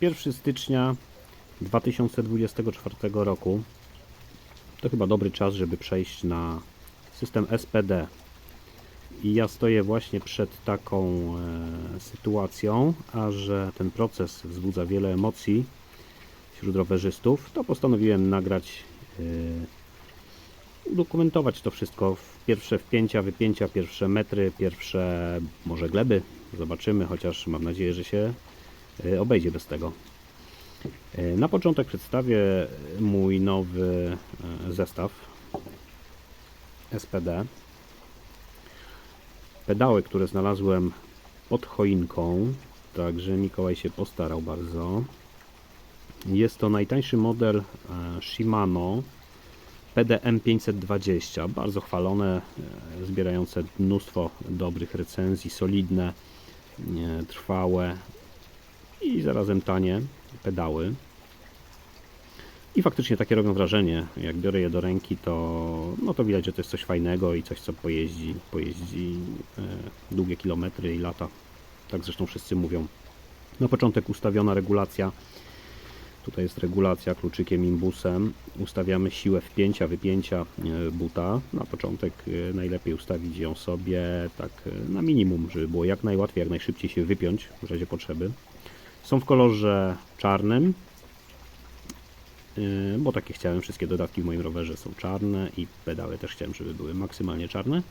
1 stycznia 2024 roku. To chyba dobry czas, żeby przejść na system SPD. I ja stoję właśnie przed taką e, sytuacją, a że ten proces wzbudza wiele emocji wśród rowerzystów, to postanowiłem nagrać, e, udokumentować to wszystko. Pierwsze wpięcia, wypięcia, pierwsze metry, pierwsze może gleby. Zobaczymy, chociaż mam nadzieję, że się e, obejdzie bez tego. E, Na początek przedstawię mój nowy e, zestaw SPD. Pedały, które znalazłem pod choinką, także Mikołaj się postarał bardzo. Jest to najtańszy model e, Shimano PDM 520, bardzo chwalone, e, zbierające mnóstwo dobrych recenzji, solidne, e, trwałe i zarazem tanie pedały. I faktycznie takie robią wrażenie. Jak biorę je do ręki, to, no to widać, że to jest coś fajnego i coś, co pojeździ, pojeździ e, długie kilometry i lata. Tak zresztą wszyscy mówią. Na początek ustawiona regulacja. Tutaj jest regulacja kluczykiem imbusem. Ustawiamy siłę wpięcia, wypięcia e, buta. Na początek e, najlepiej ustawić ją sobie tak e, na minimum, żeby było jak najłatwiej, jak najszybciej się wypiąć w razie potrzeby. Są w kolorze czarnym, bo takie chciałem, wszystkie dodatki w moim rowerze są czarne i pedały też chciałem, żeby były maksymalnie czarne.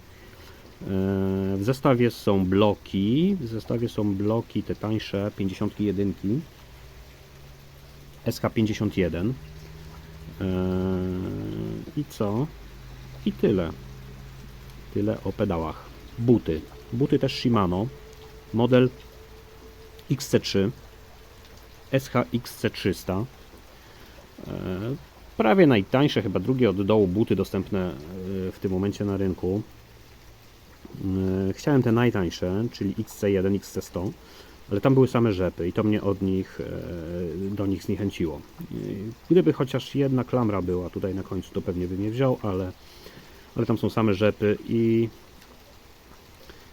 W zestawie są bloki, w zestawie są bloki te tańsze 51 SH51 Yy, i co? I tyle. Tyle o pedałach. Buty. Buty też Shimano. Model XC3 SHXC300 E, Prawie najtańsze, chyba drugie od dołu buty dostępne e, w tym momencie na rynku. E, Chciałem te najtańsze, czyli XC1, XC100, ale tam były same rzepy i to mnie od nich e, do nich zniechęciło. Gdyby chociaż jedna klamra była tutaj na końcu, to pewnie bym je wziął, ale, ale tam są same rzepy i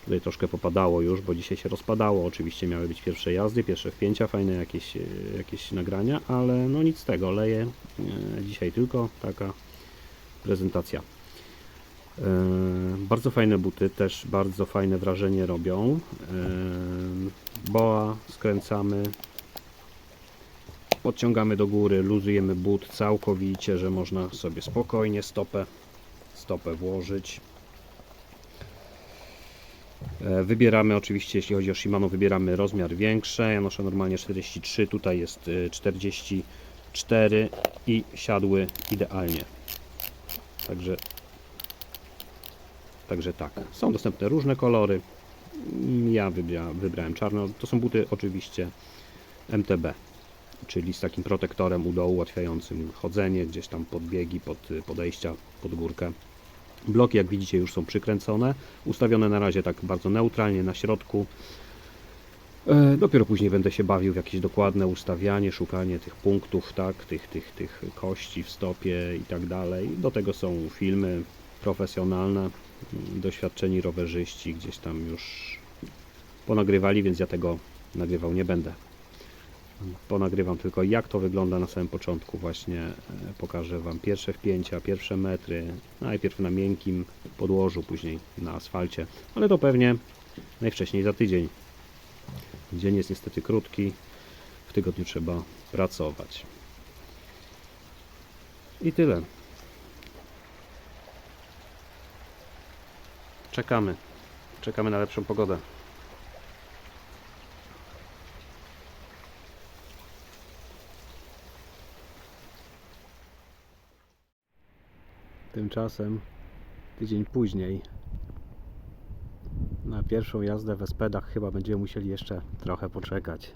Tutaj troszkę popadało już, bo dzisiaj się rozpadało. Oczywiście miały być pierwsze jazdy, pierwsze wpięcia, fajne jakieś, e, jakieś nagrania, ale no nic z tego. Leje e, dzisiaj tylko taka prezentacja. E, Bardzo fajne buty, też bardzo fajne wrażenie robią. E, Boa skręcamy, podciągamy do góry, luzujemy but całkowicie, że można sobie spokojnie stopę, stopę włożyć. E, Wybieramy oczywiście, jeśli chodzi o Shimano, wybieramy rozmiar większy. Ja noszę normalnie 43, tutaj jest e, 44 i siadły idealnie. Także, także tak. Są dostępne różne kolory. Ja wybra, wybrałem czarno. To są buty oczywiście MTB, czyli z takim protektorem u dołu ułatwiającym chodzenie, gdzieś tam podbiegi, pod podejścia, pod górkę. Bloki, jak widzicie, już są przykręcone, ustawione na razie tak bardzo neutralnie na środku. E, Dopiero później będę się bawił w jakieś dokładne ustawianie, szukanie tych punktów, tak, tych, tych, tych kości w stopie i tak dalej. Do tego są filmy profesjonalne, mm, doświadczeni rowerzyści gdzieś tam już ponagrywali, więc ja tego nagrywał nie będę. Ponagrywam tylko jak to wygląda na samym początku. Właśnie e, pokażę Wam pierwsze wpięcia, pierwsze metry. Najpierw na miękkim podłożu, później na asfalcie, ale to pewnie najwcześniej za tydzień. Dzień jest niestety krótki, w tygodniu trzeba pracować. I tyle. Czekamy. Czekamy na lepszą pogodę. Tymczasem tydzień później na pierwszą jazdę w Espedach chyba będziemy musieli jeszcze trochę poczekać.